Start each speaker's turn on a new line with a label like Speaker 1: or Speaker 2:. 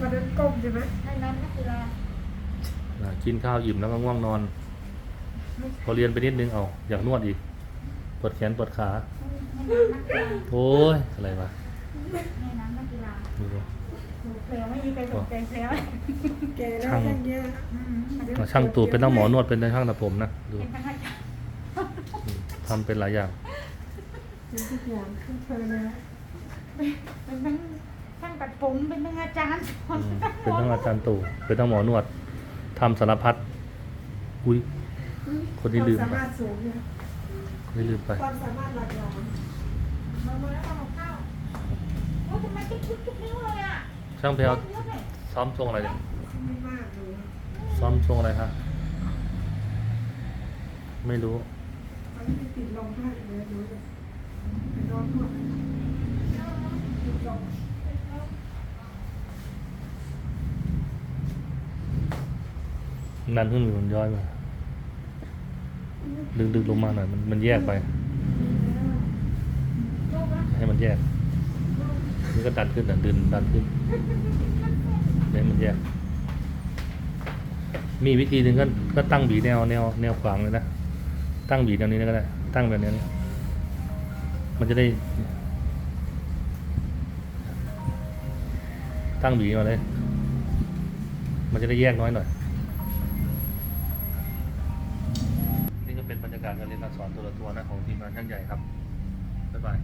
Speaker 1: วันนั้นก้มใช่ไหม
Speaker 2: ให้นั้นนักกีฬา
Speaker 3: อ่ากินข้าวอิ่มแล้วก็ง่วงนอน พอเรียนไปนิดนึงเอาอยากนวดอีกปวดแขนปวดขา
Speaker 2: ให้น้ำนักกีฬา
Speaker 3: โอ้ยอะไรวะ
Speaker 2: ให้น้ำนักกีฬา
Speaker 3: ไม่รู้
Speaker 2: ถูกเพลวไม่มีใครสนใจเพลว
Speaker 1: แกแล้วแค่เนี้ย
Speaker 3: อ่าช่างตูดเป็นทั้งหมอนวดเป็นทั้งช่างตัดผมนะดู
Speaker 2: เป็นทั้งอาจารย์
Speaker 3: อืมทำเป็นหลายอย่าง
Speaker 1: เป็นทุกอย่างขึ้นเพลินเลย
Speaker 2: เป็นทั้งช่างตัด ผมเป็นทั้งอาจารย์สอ
Speaker 3: อื
Speaker 2: น
Speaker 3: มเป็นทั้งอาจารย์ตู่เป็นทั้งหมอนวดทำสารพัดอุ้ยคนที่ลืม
Speaker 1: ความสามารถสูงเนี่ย
Speaker 3: ไม่ลืมไป
Speaker 1: ความสามารถหลากหลาย
Speaker 2: มาเมื่อแล้วทำกับข้าวโอ้ทำไมทุกทุกทุกนิ้วเลยอะ
Speaker 3: ช่างเพลว
Speaker 2: นิ้วเนี่ย
Speaker 3: ซ้อมทรงอะไรเนี่ย
Speaker 1: ไม่มากเลย
Speaker 3: ซ้อมทรงอะไรคะไม่รู้
Speaker 1: มันไม่ติดลมให้เลยดูเลยไปนอนนวดติดลม
Speaker 3: ดันขึ้นมันย้อยมา ดึงดึงลงมาหน่อย มันมันแยกไป ให้มันแยกนี่ก็ดันขึ้นดันดึงดันขึ้นให้มันแยก มีวิธีหนึ่งก็ก็ตั้งบีแนวแนวแนวขวางเลยนะ ตั้งบีแนวนี้ก็ได้ ตั้งแบบนี้ มันจะได้ ตั้งบีมาเลย มันจะได้แยกน้อยหน่อย ก็เป็นบรรยากาศการเรียนการสอนตัวละตัวนะของทีมงานช่างใหญ่ครับบ๊ายบาย